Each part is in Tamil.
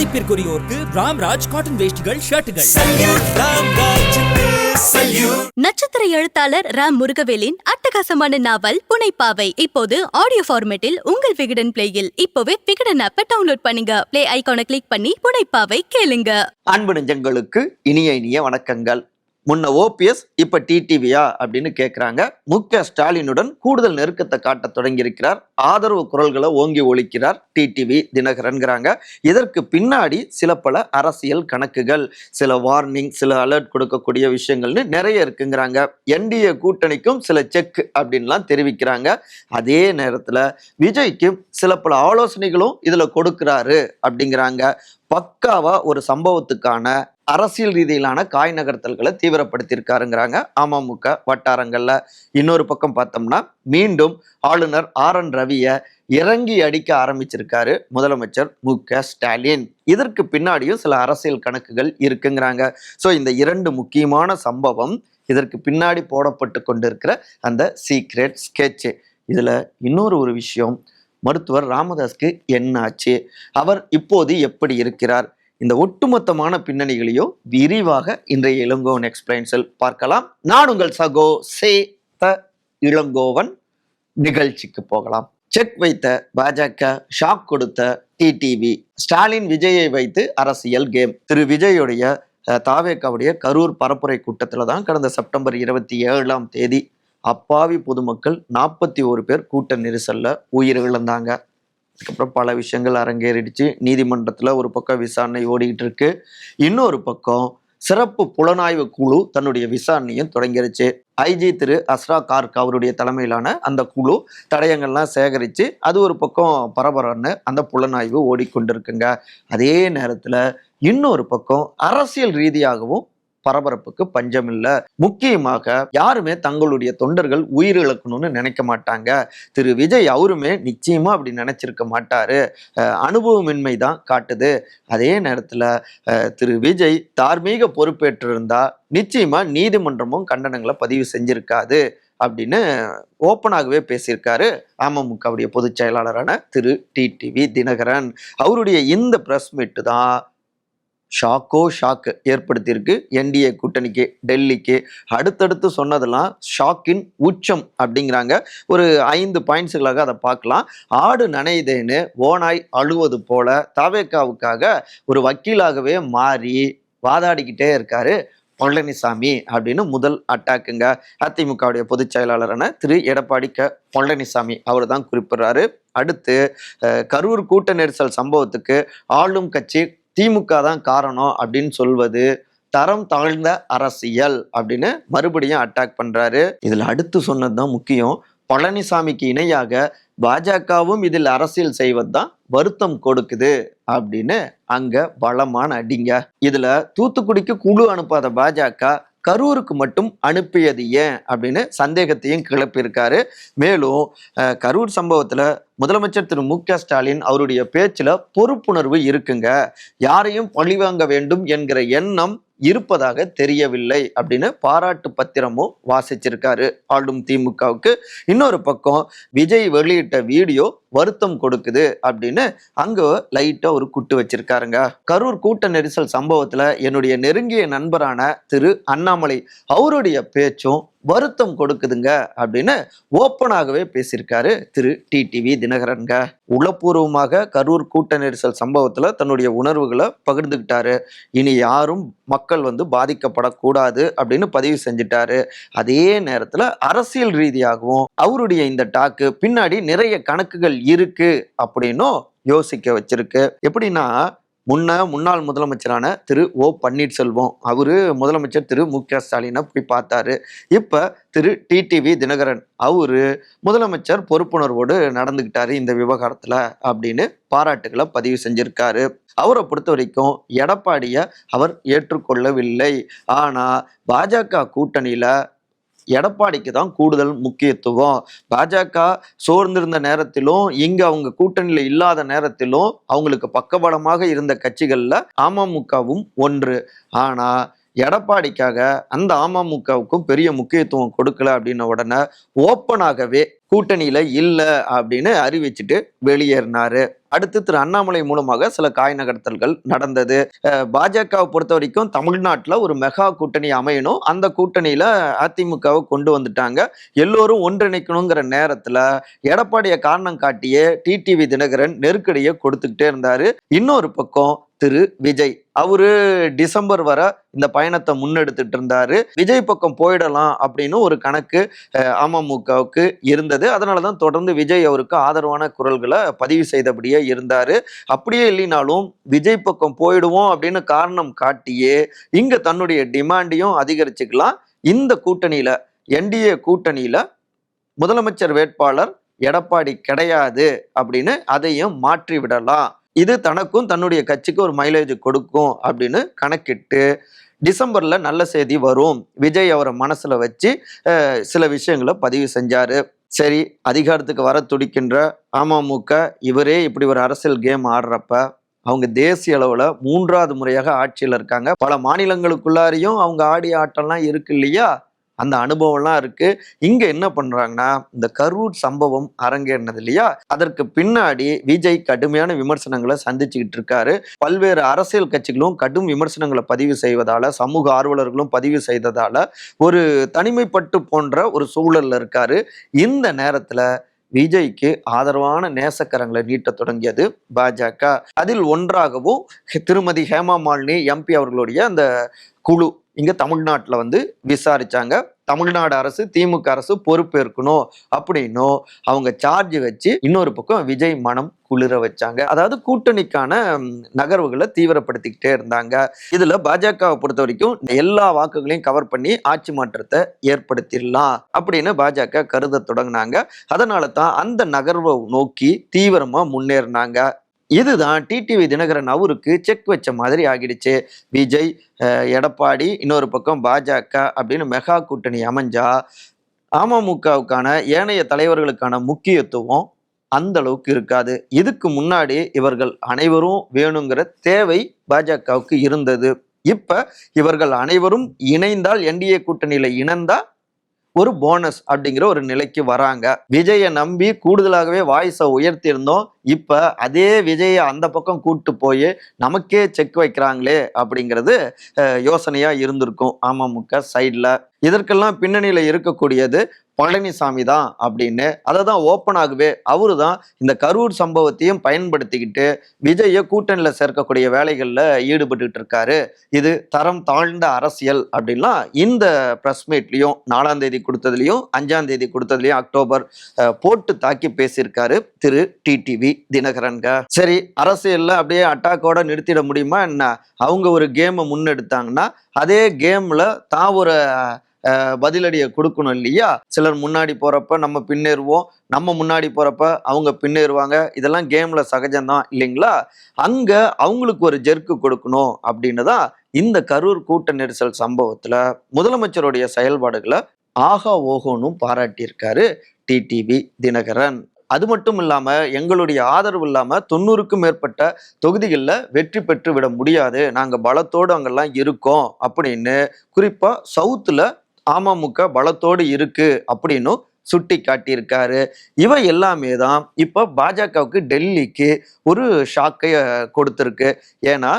மதிப்பிற்குரியோருக்கு ராம்ராஜ் காட்டன் வேஷ்டிகள் ஷர்ட்டுகள். நட்சத்திர எழுத்தாளர் ராம் முருகவேலின் அட்டகாசமான நாவல் புனைப்பாவை இப்போது ஆடியோ ஃபார்மேட்டில் உங்கள் விகடன் பிளேயில் இப்போவே விகடன் ஆப்பை டவுன்லோட் பண்ணுங்க. பிளே ஐகானை கிளிக் பண்ணி புனைப்பாவை கேளுங்க. அன்பு நெஞ்சங்களுக்கு இனிய இனிய வணக்கங்கள். முன்ன ஓபிஎஸ் இப்ப டிடிவியா அப்படின்னு கேட்குறாங்க மு க ஸ்டாலினுடன் கூடுதல் நெருக்கத்தை காட்ட தொடங்கியிருக்கிறார். ஆதரவு குரல்களை ஓங்கி ஒழிக்கிறார் டிடிவி தினகரன்கிறாங்க. இதற்கு பின்னாடி சில பல அரசியல் கணக்குகள் சில வார்னிங் சில அலர்ட் கொடுக்கக்கூடிய விஷயங்கள்னு நிறைய இருக்குங்கிறாங்க. என்டிஏ கூட்டணிக்கும் சில செக் அப்படின்லாம் தெரிவிக்கிறாங்க. அதே நேரத்துல விஜய்க்கும் சில பல ஆலோசனைகளும் இதுல கொடுக்கிறாரு அப்படிங்கிறாங்க. பக்காவா ஒரு சம்பவத்துக்கான அரசியல் ரீதியிலான காய் நகர்த்தல்களை தீவிரப்படுத்தியிருக்காருங்கிறாங்க அமமுக வட்டாரங்களில். இன்னொரு பக்கம் பார்த்தோம்னா மீண்டும் ஆளுநர் ஆர் என் ரவியை இறங்கி அடிக்க ஆரம்பிச்சிருக்காரு முதலமைச்சர் மு க ஸ்டாலின். இதற்கு பின்னாடியும் சில அரசியல் கணக்குகள் இருக்குங்கிறாங்க. ஸோ இந்த இரண்டு முக்கியமான சம்பவம் இதற்கு பின்னாடி போடப்பட்டு கொண்டிருக்கிற அந்த சீக்ரெட் ஸ்கெட்ச் இதில் இன்னொரு ஒரு விஷயம் மருத்துவர் ராமதாஸ்க்கு என்னாச்சு அவர் இப்போது எப்படி இருக்கிறார்? இந்த ஒட்டுமொத்தமான பின்னணிகளையோ விரிவாக இன்றைய இளங்கோவன் எக்ஸ்பிளைன்ஸில் பார்க்கலாம். நான் உங்கள் சகோ சே த இளங்கோவன் நிகழ்ச்சிக்கு போகலாம். செக் வைத்த பாஜக ஷாக் கொடுத்த டிடிவி ஸ்டாலின் விஜயை வைத்து அரசியல் கேம். திரு விஜயுடைய தாவேக்காவுடைய கரூர் பரப்புரை கூட்டத்தில் தான் கடந்த செப்டம்பர் இருபத்தி ஏழாம் தேதி அப்பாவி பொதுமக்கள் நாற்பத்தி ஒரு பேர் கூட்ட நெரிசலில் உயிர் இழந்தாங்க அதுக்கப்புறம் பல விஷயங்கள் அரங்கேறிடுச்சு. நீதிமன்றத்தில் ஒரு பக்கம் விசாரணை ஓடிக்கிட்டு இருக்கு இன்னொரு பக்கம் சிறப்பு புலனாய்வு குழு தன்னுடைய விசாரணையும் தொடங்கிருச்சு. ஐஜி திரு அஸ்ரா கார்க் அவருடைய தலைமையிலான அந்த குழு தடயங்கள்லாம் சேகரித்து அது ஒரு பக்கம் பரபரன்னு அந்த புலனாய்வு ஓடிக்கொண்டிருக்குங்க. அதே நேரத்தில் இன்னொரு பக்கம் அரசியல் ரீதியாகவும் பரபரப்புக்கு பஞ்சம் இல்லை முக்கியமாக யாருமே தங்களுடைய தொண்டர்கள் உயிரிழக்கணும்னு நினைக்க மாட்டாங்க. திரு விஜய் அவருமே நிச்சயமா அப்படி நினைச்சிருக்க மாட்டாரு. அனுபவமின்மை தான் காட்டுது. அதே நேரத்துல திரு விஜய் தார்மீக பொறுப்பேற்றிருந்தா நிச்சயமா நீதிமன்றமும் கண்டனங்களை பதிவு செஞ்சிருக்காது அப்படின்னு ஓப்பனாகவே பேசியிருக்காரு அமமுகவுடைய பொதுச் செயலாளரான திரு டிடிவி தினகரன். அவருடைய இந்த ப்ரெஸ் மீட்டு தான் ஷாக்கோ ஷாக்கு ஏற்படுத்தியிருக்கு. என்டிஏ கூட்டணிக்கு டெல்லிக்கு. அடுத்தடுத்து சொன்னதெல்லாம் ஷாக்கின் உச்சம் அப்படிங்கிறாங்க. ஒரு ஐந்து பாயிண்ட்ஸுகளாக அதை பார்க்கலாம். ஆடு நனையுதேன்னு ஓனாய் அழுவது போல தாவேக்காவுக்காக ஒரு வக்கீலாகவே மாறி வாதாடிக்கிட்டே இருக்காரு பழனிசாமி அப்படின்னு முதல் அட்டாக்குங்க. அதிமுகவுடைய பொதுச் செயலாளரான திரு எடப்பாடி க பழனிசாமி அவர் தான் குறிப்பிடுறாரு. அடுத்து கரூர் கூட்ட நெரிசல் சம்பவத்துக்கு ஆளும் கட்சி திமுக தான் காரணம் அப்படின்னு சொல்வது தரம் தாழ்ந்த அரசியல் அப்படின்னு மறுபடியும் அட்டாக் பண்றாரு. இதுல அடுத்து சொன்னது தான் முக்கியம். பழனிசாமிக்கு இணையாக பாஜகவும் இதில் அரசியல் செய்வது தான் வருத்தம் கொடுக்குது அப்படின்னு அங்க பலமான அடிங்க. இதுல தூத்துக்குடிக்கு குழு அனுப்பாத பாஜக கரூருக்கு மட்டும் அனுப்பியது ஏன் அப்படின்னு சந்தேகத்தையும் கிளப்பியிருக்காரு. மேலும் கரூர் சம்பவத்தில் முதலமைச்சர் திரு. மு. க. ஸ்டாலின் அவருடைய பேச்சில் பொறுப்புணர்வு இருக்குங்க. யாரையும் பழிவாங்க வேண்டும் என்கிற எண்ணம் இருப்பதாக தெரியவில்லை அப்படின்னு பாராட்டு பத்திரமும் வாசிச்சிருக்காரு. ஆளும் திமுகவுக்கு. இன்னொரு பக்கம் விஜய் வெளியிட்ட வீடியோ வருத்தம் கொடுக்குது அப்படின்னு அங்க லைட்டா ஒரு குட்டு வச்சிருக்காருங்க. கரூர் கூட்ட நெரிசல் சம்பவத்துல என்னுடைய நெருங்கிய நண்பரான திரு அண்ணாமலை அவருடைய பேச்சும் வருத்தம் கொடுக்குதுங்க அப்படின்னு ஓப்பனாகவே பேசியிருக்காரு திரு டிடிவி தினகரன்க உளப்பூர்வமாக கரூர் கூட்ட நெரிசல் சம்பவத்தில் தன்னுடைய உணர்வுகளை பகிர்ந்துக்கிட்டாரு இனி யாரும் மக்கள் வந்து பாதிக்கப்படக்கூடாது அப்படின்னு பதிவு செஞ்சுட்டாரு. அதே நேரத்தில் அரசியல் ரீதியாகவும் அவருடைய இந்த டாக்கு பின்னாடி நிறைய கணக்குகள் இருக்கு அப்படின்னும் யோசிக்க வச்சிருக்கு. எப்படின்னா முன்ன முன்னாள் முதலமைச்சரான திரு ஓ பன்னீர்செல்வம். அவரு முதலமைச்சர் திரு மு க ஸ்டாலினை போய் பார்த்தாரு. இப்போ திரு டிடிவி தினகரன் அவரு முதலமைச்சர் பொறுப்புணர்வோடு நடந்துக்கிட்டாரு இந்த விவகாரத்தில் அப்படின்னு பாராட்டுகளை பதிவு செஞ்சிருக்காரு. அவரை பொறுத்த வரைக்கும் எடப்பாடியை அவர் ஏற்றுக்கொள்ளவில்லை. ஆனால் பாஜக கூட்டணியில் எடப்பாடிக்கு தான் கூடுதல் முக்கியத்துவம். பாஜக சோர்ந்திருந்த நேரத்திலும் இங்க அவங்க கூட்டணியில் இல்லாத நேரத்திலும் அவங்களுக்கு பக்கபலமாக இருந்த கட்சிகள்ல அமமுகவும் ஒன்று. ஆனா எடப்பாடிக்காக அந்த அமமுகவுக்கும் பெரிய முக்கியத்துவம் கொடுக்கல அப்படின்ன உடனே ஓப்பனாகவே கூட்டணியில இல்லை அப்படின்னு அறிவிச்சுட்டு வெளியேறினாரு. அடுத்து திரு அண்ணாமலை மூலமாக சில காய் நகர்த்தல்கள் நடந்தது. பாஜகவை பொறுத்த வரைக்கும் தமிழ்நாட்டில் ஒரு மெகா கூட்டணி அமையணும். அந்த கூட்டணியில அதிமுகவை கொண்டு வந்துட்டாங்க. எல்லோரும் ஒன்றிணைக்கணுங்கிற நேரத்துல எடப்பாடியை காரணம் காட்டியே டிடிவி தினகரன் நெருக்கடியை கொடுத்துக்கிட்டே இருந்தாரு. இன்னொரு பக்கம் திரு விஜய். அவரு டிசம்பர் வரை இந்த பயணத்தை முன்னெடுத்துட்டு இருந்தாரு. விஜய் பக்கம் போயிடலாம் அப்படின்னு ஒரு கணக்கு அமமுகவுக்கு இருந்தது. அதனாலதான் தொடர்ந்து விஜய் அவருக்கு ஆதரவான குரல்களை பதிவு செய்தபடியே இருந்தாரு. அப்படியே இல்லைனாலும் விஜய் பக்கம் போயிடுவோம் அப்படின்னு காரணம் காட்டியே இங்க தன்னுடைய டிமாண்டையும் அதிகரிச்சுக்கலாம். இந்த கூட்டணியில என்டிஏ கூட்டணியில முதலமைச்சர் வேட்பாளர் எடப்பாடி கிடையாது அப்படின்னு அதையும் மாற்றி விடலாம் இது தனக்கும் தன்னுடைய கட்சிக்கு ஒரு மைலேஜ் கொடுக்கும் அப்படின்னு கணக்கிட்டு டிசம்பர்ல நல்ல செய்தி வரும். விஜய் அவரை மனசுல வச்சு சில விஷயங்களை பதிவு செஞ்சாரு. சரி அதிகாரத்துக்கு வர துடிக்கின்ற அமமுக இவரே இப்படி ஒரு அரசியல் கேம் ஆடுறப்ப அவங்க தேசிய அளவில் மூன்றாவது முறையாக ஆட்சியில் இருக்காங்க. பல மாநிலங்களுக்குள்ளாரையும் அவங்க ஆடி ஆட்டம்லாம் இருக்கு இல்லையா? அந்த அனுபவம்லாம் இருக்கு. இங்க என்ன பண்றாங்கன்னா இந்த கரூர் சம்பவம் அரங்கேறினது இல்லையா? அதற்கு பின்னாடி விஜய் கடுமையான விமர்சனங்களை சந்திச்சுக்கிட்டு இருக்காரு. பல்வேறு அரசியல் கட்சிகளும் கடும் விமர்சனங்களை பதிவு செய்வதால சமூக ஆர்வலர்களும் பதிவு செய்ததால ஒரு தனிமைப்பட்டு போன்ற ஒரு சூழல்ல இருக்காரு. இந்த நேரத்துல விஜய்க்கு ஆதரவான நேசக்கரங்களை நீட்ட தொடங்கியது பாஜக. அதில் ஒன்றாகவும் திருமதி ஹேமா மாலினி எம்பி அவர்களுடைய அந்த குழு இங்கே தமிழ்நாட்டில் வந்து விசாரித்தாங்க தமிழ்நாடு அரசு திமுக அரசு பொறுப்பேற்கணும் அப்படின்னும். அவங்க சார்ஜ் வச்சு இன்னொரு பக்கம் விஜய் மனம் குளிர வச்சாங்க. அதாவது கூட்டணிக்கான நகர்வுகளை தீவிரப்படுத்திக்கிட்டே இருந்தாங்க. இதுல பாஜகவை பொறுத்த வரைக்கும் இந்த எல்லா வாக்குகளையும் கவர் பண்ணி ஆட்சி மாற்றத்தை ஏற்படுத்திடலாம் அப்படின்னு பாஜக கருத தொடங்கினாங்க. அதனால தான் அந்த நகர்வை நோக்கி தீவிரமா முன்னேறினாங்க. இதுதான் டிடிவி தினகரன் அவருக்கு செக் வச்ச மாதிரி ஆகிடுச்சு. விஜய் எடப்பாடி இன்னொரு பக்கம் பாஜக அப்படின்னு மெகா கூட்டணி அமைஞ்சா அமமுகவுக்கான ஏனைய தலைவர்களுக்கான முக்கியத்துவம் அந்த அளவுக்கு இருக்காது. இதுக்கு முன்னாடி இவர்கள் அனைவரும் வேணுங்கிற தேவை பாஜகவுக்கு இருந்தது. இப்ப இவர்கள் அனைவரும் இணைந்தால் என்டிஏ கூட்டணியில இணைந்தா ஒரு போனஸ் அப்படிங்கிற ஒரு நிலைக்கு வராங்க. விஜயை நம்பி கூடுதலாகவே வாய்ஸை உயர்த்தியிருந்தோம். இப்போ அதே விஜயை அந்த பக்கம் கூட்டு போய் நமக்கே செக் வைக்கிறாங்களே அப்படிங்கிறது யோசனையாக இருந்திருக்கும். அமமுக சைடில் இதற்கெல்லாம் பின்னணியில் இருக்கக்கூடியது பழனிசாமி தான் அப்படின்னு. அதை தான் ஓப்பனாகவே அவரு தான் இந்த கரூர் சம்பவத்தையும் பயன்படுத்திக்கிட்டு விஜயை கூட்டணியில் சேர்க்கக்கூடிய வேலைகளில் ஈடுபட்டுக்கிட்டு இருக்காரு. இது தரம் தாழ்ந்த அரசியல் அப்படின்லாம் இந்த ப்ரெஸ் மீட்லையும் நாலாம் தேதி கொடுத்ததுலையும் அஞ்சாம் தேதி கொடுத்ததுலையும் அக்டோபர் போட்டு தாக்கி பேசியிருக்காரு திரு டிடிவி தினகரன்க சரி அரசியலில் அப்படியே அட்டாக்கோட நிறுத்திட முடியுமா என்ன? அவங்க ஒரு கேமை முன்னெடுத்தாங்கன்னா அதே கேமில் தான் ஒரு பதிலடியை கொடுக்கணும் இல்லையா? சிலர் முன்னாடி போகிறப்ப நம்ம பின்னேறுவோம் நம்ம முன்னாடி போகிறப்ப அவங்க பின்னேறுவாங்க. இதெல்லாம் கேமில் சகஜம்தான் இல்லைங்களா? அங்கே அவங்களுக்கு ஒரு ஜெர்க்கு கொடுக்கணும் அப்படின்னு தான் இந்த கரூர் கூட்ட நெரிசல் சம்பவத்தில் முதலமைச்சருடைய செயல்பாடுகளை ஆகா ஓகோனும் பாராட்டியிருக்காரு டிடிவி தினகரன். அது மட்டும் இல்லாமல் எங்களுடைய ஆதரவு இல்லாமல் தொண்ணூறுக்கும் மேற்பட்ட தொகுதிகளில் வெற்றி பெற்று விட முடியாது. நாங்கள் பலத்தோடு அங்கெல்லாம் இருக்கோம் அப்படின்னு குறிப்பாக சவுத்தில் அமமுக பலத்தோடு இருக்கு அப்படின்னும் சுட்டி காட்டியிருக்காரு. இவை எல்லாமே தான் இப்போ பாஜகவுக்கு டெல்லிக்கு ஒரு ஷாக்கை கொடுத்துருக்கு. ஏன்னா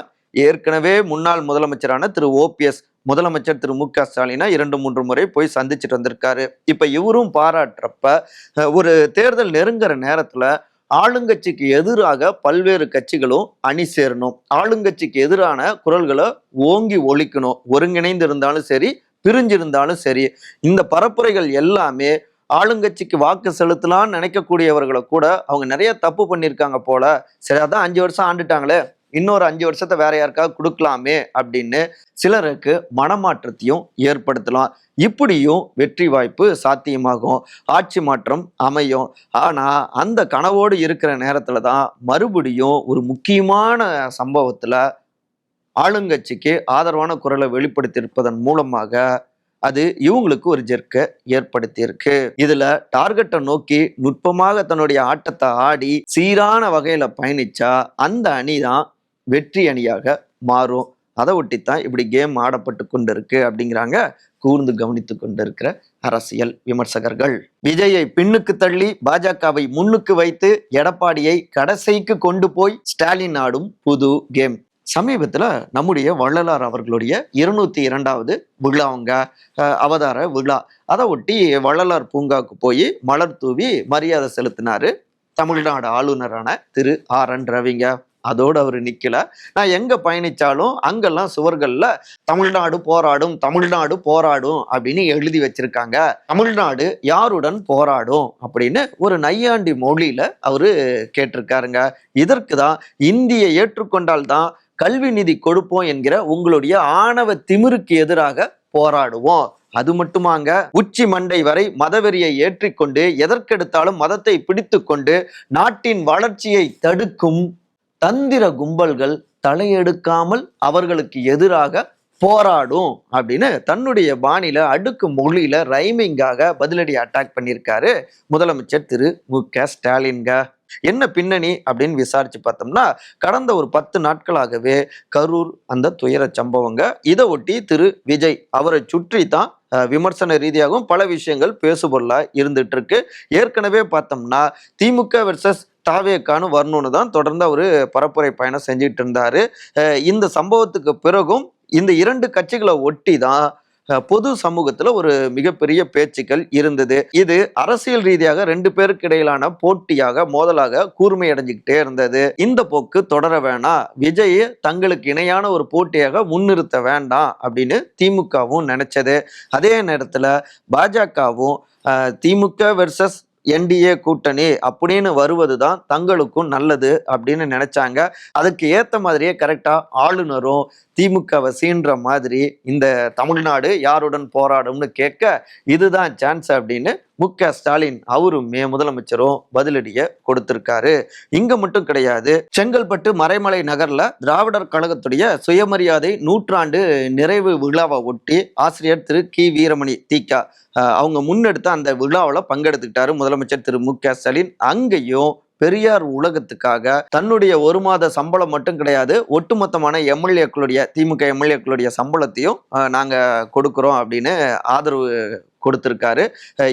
ஏற்கனவே முன்னாள் முதலமைச்சரான திரு ஓபிஎஸ் முதலமைச்சர் திரு மு க ஸ்டாலினா இரண்டு மூன்று முறை போய் சந்திச்சுட்டு வந்திருக்காரு. இப்போ இவரும் பாராட்டுறப்ப ஒரு தேர்தல் நெருங்குற நேரத்தில் ஆளுங்கட்சிக்கு எதிராக பல்வேறு கட்சிகளும் அணி சேரணும். ஆளுங்கட்சிக்கு எதிரான குரல்களை ஓங்கி ஒழிக்கணும். ஒருங்கிணைந்து இருந்தாலும் சரி பிரிஞ்சிருந்தாலும் சரி இந்த பரப்புரைகள் எல்லாமே ஆளுங்கட்சிக்கு வாக்கு செலுத்தலாம்னு நினைக்கக்கூடியவர்களை கூட அவங்க நிறைய தப்பு பண்ணியிருக்காங்க போல. சரி அதான் அஞ்சு வருஷம் ஆண்டுட்டாங்களே இன்னொரு அஞ்சு வருஷத்தை வேற யாருக்காவது கொடுக்கலாமே அப்படின்னு சிலருக்கு மனமாற்றத்தையும் ஏற்படுத்தலாம். இப்படியும் வெற்றி வாய்ப்பு சாத்தியமாகும் ஆட்சி மாற்றம் அமையும். ஆனால் அந்த கனவோடு இருக்கிற நேரத்தில் தான் மறுபடியும் ஒரு முக்கியமான சம்பவத்தில் ஆளுங்கட்சிக்கு ஆதரவான குரலை வெளிப்படுத்தியிருப்பதன் மூலமாக அது இவங்களுக்கு ஒரு ஜெர்க்கை ஏற்படுத்தியிருக்கு. இதுல டார்கெட்டை நோக்கி நுட்பமாக தன்னுடைய ஆட்டத்தை ஆடி சீரான வகையில பயணிச்சா அந்த அணி தான் வெற்றி அணியாக மாறும். அதை ஒட்டித்தான் இப்படி கேம் ஆடப்பட்டு கொண்டு இருக்கு அப்படிங்கிறாங்க கூர்ந்து கவனித்து கொண்டிருக்கிற அரசியல் விமர்சகர்கள். விஜயை பின்னுக்கு தள்ளி பாஜகவை முன்னுக்கு வைத்து எடப்பாடியை கடைசிக்கு கொண்டு போய் ஸ்டாலின் ஆடும் புது கேம். சமீபத்தில் நம்முடைய வள்ளலார் அவர்களுடைய இருநூத்தி இரண்டாவது விழாவுங்க அவங்க அவதார விழா. அதை ஒட்டி வள்ளலார் பூங்காவுக்கு போய் மலர் தூவி மரியாதை செலுத்தினாரு தமிழ்நாடு ஆளுநரான திரு ஆர் என் ரவிங்க. அதோடு அவர் நிற்கல நான் எங்கே பயணிச்சாலும் அங்கெல்லாம் சுவர்களில் தமிழ்நாடு போராடும் தமிழ்நாடு போராடும் அப்படின்னு எழுதி வச்சிருக்காங்க. தமிழ்நாடு யாருடன் போராடும் அப்படின்னு ஒரு நையாண்டி மொழியில் அவர் கேட்டிருக்காருங்க. இதற்கு தான் இந்தியை ஏற்றுக்கொண்டால் தான் கல்வி நிதி கொடுப்போம் என்கிற உங்களுடைய ஆணவ திமிருக்கு எதிராக போராடுவோம். அது மட்டுமாங்க உச்சி மண்டை வரை மதவெறியை ஏற்றிக்கொண்டு எதற்கெடுத்தாலும் மதத்தை பிடித்து கொண்டு நாட்டின் வளர்ச்சியை தடுக்கும் தந்திர கும்பல்கள் தலையெடுக்காமல் அவர்களுக்கு எதிராக போராடும் அப்படின்னு தன்னுடைய பாணியில அடுக்கு மொழியில ரைமிங்காக பதிலடி அட்டாக் பண்ணியிருக்காரு முதலமைச்சர் திரு மு க ஸ்டாலின்க என்ன பின்னணி அப்படின்னு விசாரிச்சு பார்த்தோம்னா கடந்த ஒரு பத்து நாட்களாகவே கரூர் அந்த துயர சம்பவங்க இதை ஒட்டி திரு விஜய் அவரை சுற்றி தான் விமர்சன ரீதியாகவும் பல விஷயங்கள் பேசுபொருளாக இருந்துட்டு இருக்கு ஏற்கனவே பார்த்தோம்னா திமுக வெர்சஸ் தாவேக்கானு வரணும்னு தான் தொடர்ந்து அவர் பரப்புரை பயணம் செஞ்சுட்டு இருந்தாரு. இந்த சம்பவத்துக்கு பிறகும் இந்த இரண்டு கட்சிகளை ஒட்டி தான் பொது சமூகத்துல ஒரு மிகப்பெரிய பேச்சுக்கள் இருந்தது. இது அரசியல் ரீதியாக ரெண்டு பேருக்கு இடையிலான போட்டியாக மோதலாக கூர்மையடைஞ்சுக்கிட்டே இருந்தது. இந்த போக்கு தொடர வேணாம் விஜய் தங்களுக்கு இணையான ஒரு போட்டியாக முன்னிறுத்த வேண்டாம் அப்படின்னு திமுகவும் நினைச்சது. அதே நேரத்துல பாஜகவும் திமுக வெர்சஸ் என்டிஏ கூட்டணி அப்படின்னு வருவது தான் தங்களுக்கும் நல்லது அப்படின்னு நினைச்சாங்க. அதுக்கு ஏற்ற மாதிரியே கரெக்டாக ஆளுநரும் திமுக வசின்ற மாதிரி இந்த தமிழ்நாடு யாருடன் போராடும்னு கேட்க இதுதான் சான்ஸ் அப்படின்னு மு க ஸ்டாலின் அவருமே முதலமைச்சரும் பதிலடியை கொடுத்திருக்காரு. இங்க மட்டும் கிடையாது செங்கல்பட்டு மறைமலை நகர்ல திராவிடர் கழகத்துடைய சுயமரியாதை நூற்றாண்டு நிறைவு விழாவை ஒட்டி ஆசிரியர் திரு கி வீரமணி தீகா அவங்க முன்னெடுத்த அந்த விழாவில் பங்கெடுத்துக்கிட்டாரு முதலமைச்சர் திரு மு க ஸ்டாலின். அங்கேயும் பெரியார் உலகத்துக்காக தன்னுடைய ஒரு மாத சம்பளம் மட்டும் கிடையாது ஒட்டுமொத்தமான எம்எல்ஏக்களுடைய திமுக எம்எல்ஏக்களுடைய சம்பளத்தையும் நாங்கள் கொடுக்குறோம் அப்படின்னு ஆதரவு கொடுத்திருக்காரு.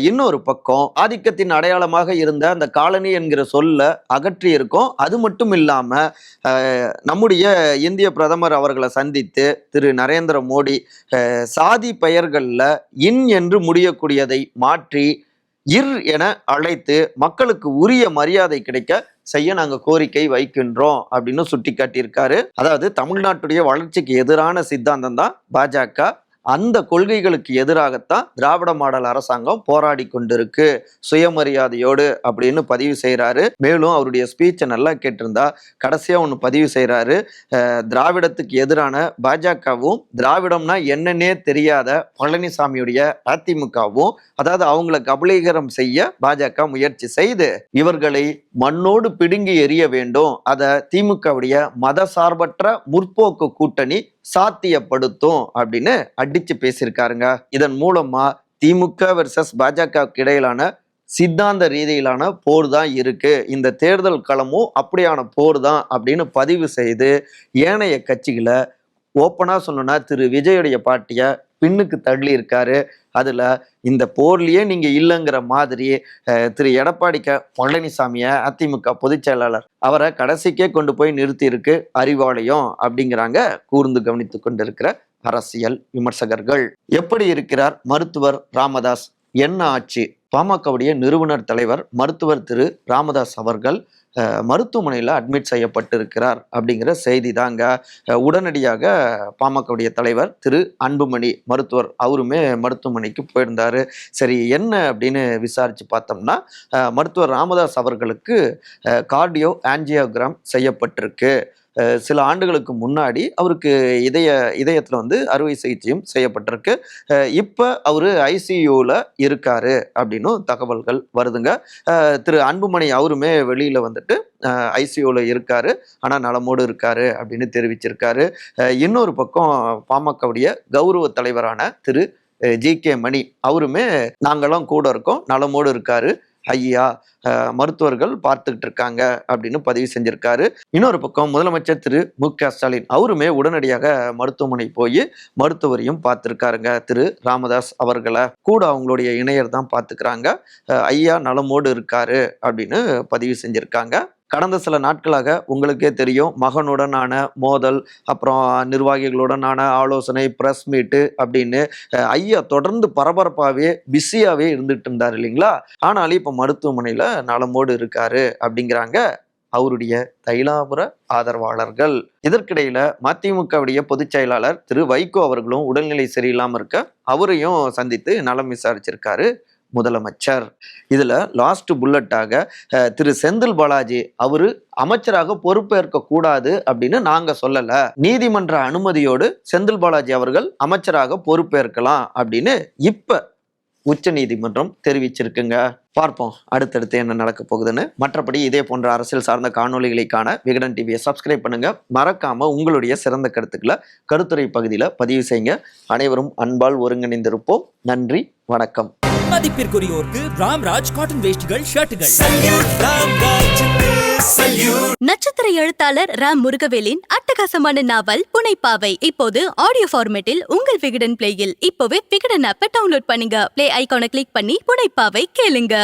இன்னொரு பக்கம் ஆதிக்கத்தின் அடையாளமாக இருந்த அந்த காலனி என்கிற சொல்ல அகற்றி இருக்கோம். அது மட்டும் இல்லாம நம்முடைய இந்திய பிரதமர் அவர்களை சந்தித்து திரு நரேந்திர மோடி சாதி பெயர்களில் இன் என்று முடியக்கூடியதை மாற்றி இர் என அழைத்து மக்களுக்கு உரிய மரியாதை கிடைக்க செய்ய நாங்க கோரிக்கை வைக்கின்றோம் அப்படின்னு சுட்டி காட்டியிருக்காரு அதாவது தமிழ்நாட்டுடைய வளர்ச்சிக்கு எதிரான சித்தாந்தம் தான் பாஜக. அந்த கொள்கைகளுக்கு எதிராகத்தான் திராவிட மாடல் அரசாங்கம் போராடி கொண்டிருக்கு. சுயமரியாதையோடு அப்படின்னு பதிவு செய்கிறாரு மேலும் அவருடைய ஸ்பீச்சை நல்லா கேட்டிருந்தா கடைசியாக ஒன்று பதிவு செய்கிறாரு திராவிடத்துக்கு எதிரான பாஜகவும் திராவிடம்னா என்னன்னே தெரியாத பழனிசாமியுடைய அதிமுகவும் அதாவது அவங்களை கபலீகரம் செய்ய பாஜக முயற்சி செய்து இவர்களை மண்ணோடு பிடுங்கி எறிய வேண்டும். அதை திமுகவுடைய மதசார்பற்ற முற்போக்கு கூட்டணி சாத்தியப்படுத்தும் அப்படின்னு அடிச்சு பேசியிருக்காருங்க. இதன் மூலமா திமுக வெர்சஸ் பாஜகவுக்கு இடையிலான சித்தாந்த ரீதியிலான போர் தான் இருக்கு. இந்த தேர்தல் களமும் அப்படியான போர் தான் அப்படின்னு பதிவு செய்து ஏனைய கட்சிகளை ஓப்பனாக சொல்லணும்னா திரு விஜயுடைய பாட்டியை பின்னுக்கு தள்ளி இருக்காரு அதில் இந்த போர்லேயே நீங்கள் இல்லைங்கிற மாதிரி திரு எடப்பாடி க பழனிசாமியை அதிமுக பொதுச் செயலாளர் அவரை கடைசிக்கே கொண்டு போய் நிறுத்தியிருக்கு அறிவாலயம் அப்படிங்கிறாங்க கூர்ந்து கவனித்து கொண்டிருக்கிற அரசியல் விமர்சகர்கள். எப்படி இருக்கிறார் மருத்துவர் ராமதாஸ்? என்ன ஆச்சு? பாமகவுடைய நிறுவனர் தலைவர் மருத்துவர் திரு ராமதாஸ் அவர்கள் மருத்துவமனையில் அட்மிட் செய்யப்பட்டிருக்கிறார் அப்படிங்கிற செய்தி தாங்க உடனடியாக பாமகவுடைய தலைவர் திரு அன்புமணி மருத்துவர் அவருமே மருத்துவமனைக்கு போயிருந்தார். சரி என்ன அப்படின்னு விசாரித்து பார்த்தோம்னா மருத்துவர் ராமதாஸ் அவர்களுக்கு கார்டியோ ஆன்ஜியோகிராம் செய்யப்பட்டிருக்கு. சில ஆண்டுகளுக்கு முன்னாடி அவருக்கு இதய இதயத்தில் வந்து அறுவை சிகிச்சையும் செய்யப்பட்டிருக்கு. இப்போ அவர் ஐசியூவில் இருக்காரு அப்படின்னும் தகவல்கள் வருதுங்க. திரு அன்புமணி அவருமே வெளியில் வந்துட்டு ஐசியூவில் இருக்காரு. ஆனால் நலமோடு இருக்காரு அப்படின்னு தெரிவிச்சிருக்காரு. இன்னொரு பக்கம் பாமகவுடைய கௌரவ தலைவரான திரு ஜி கே மணி அவருமே நாங்களாம் கூட இருக்கோம் நலமோடு இருக்காரு. ஐயா மருத்துவர்கள் பார்த்துக்கிட்டு இருக்காங்க அப்படின்னு பதிவு செஞ்சிருக்காரு. இன்னொரு பக்கம் முதலமைச்சர் திரு. மு. க. ஸ்டாலின் அவருமே உடனடியாக மருத்துவமனை போய் மருத்துவரையும் பார்த்துருக்காருங்க. திரு. ராமதாஸ் அவர்களை கூட அவங்களுடைய இணையர் தான் பார்த்துக்கிறாங்க. ஐயா நலமோடு இருக்காரு அப்படின்னு பதிவு செஞ்சிருக்காங்க. கடந்த சில நாட்களாக உங்களுக்கே தெரியும் மகனுடனான மோதல் அப்புறம் நிர்வாகிகளுடனான ஆலோசனை ப்ரெஸ் மீட்டு அப்படின்னு ஐயா தொடர்ந்து பரபரப்பாகவே பிஸியாகவே இருந்துட்டு இருந்தார் இல்லைங்களா? ஆனாலும் இப்போ மருத்துவமனையில் நலமோடு இருக்காரு அப்படிங்கிறாங்க அவருடைய தைலாபுர ஆதரவாளர்கள். இதற்கிடையில மதிமுகவுடைய பொதுச் செயலாளர் திரு வைகோ அவர்களும் உடல்நிலை சரியில்லாமல் இருக்க அவரையும் சந்தித்து நலம் விசாரிச்சிருக்காரு. முதலமைச்சர். இதில் லாஸ்ட் புல்லட்டாக திரு செந்தில் பாலாஜி அவர் அமைச்சராக பொறுப்பேற்க கூடாது அப்படின்னு நாங்கள் சொல்லலை. நீதிமன்ற அனுமதியோடு செந்தில் பாலாஜி அவர்கள் அமைச்சராக பொறுப்பேற்கலாம் அப்படின்னு இப்போ உச்ச நீதிமன்றம் தெரிவிச்சிருக்குங்க. பார்ப்போம் அடுத்தடுத்து என்ன நடக்க போகுதுன்னு. மற்றபடி இதே போன்ற அரசியல் சார்ந்த காணொளிகளை காண விகடன் டிவியை சப்ஸ்கிரைப் பண்ணுங்க. மறக்காம உங்களுடைய சிறந்த கருத்துக்களை கருத்துரை பகுதியில் பதிவு செய்யுங்க. அனைவரும் அன்பால் ஒருங்கிணைந்திருப்போம். நன்றி வணக்கம். மதிப்பிற்குரியோருக்கு ராம்ராஜ் காட்டன் வேஷ்டிகள் ஷர்ட்டுகள். நட்சத்திர எழுத்தாளர் ராம் முருகவேலின் அட்டகாசமான நாவல் புனைப்பாவை இப்போது ஆடியோ ஃபார்மேட்டில் உங்கள் விகடன் பிளேயில் இப்போவே விகடன் ஆப்பை டவுன்லோட் பண்ணுங்க. பிளே ஐகானை கிளிக் பண்ணி புனைப்பாவை கேளுங்க.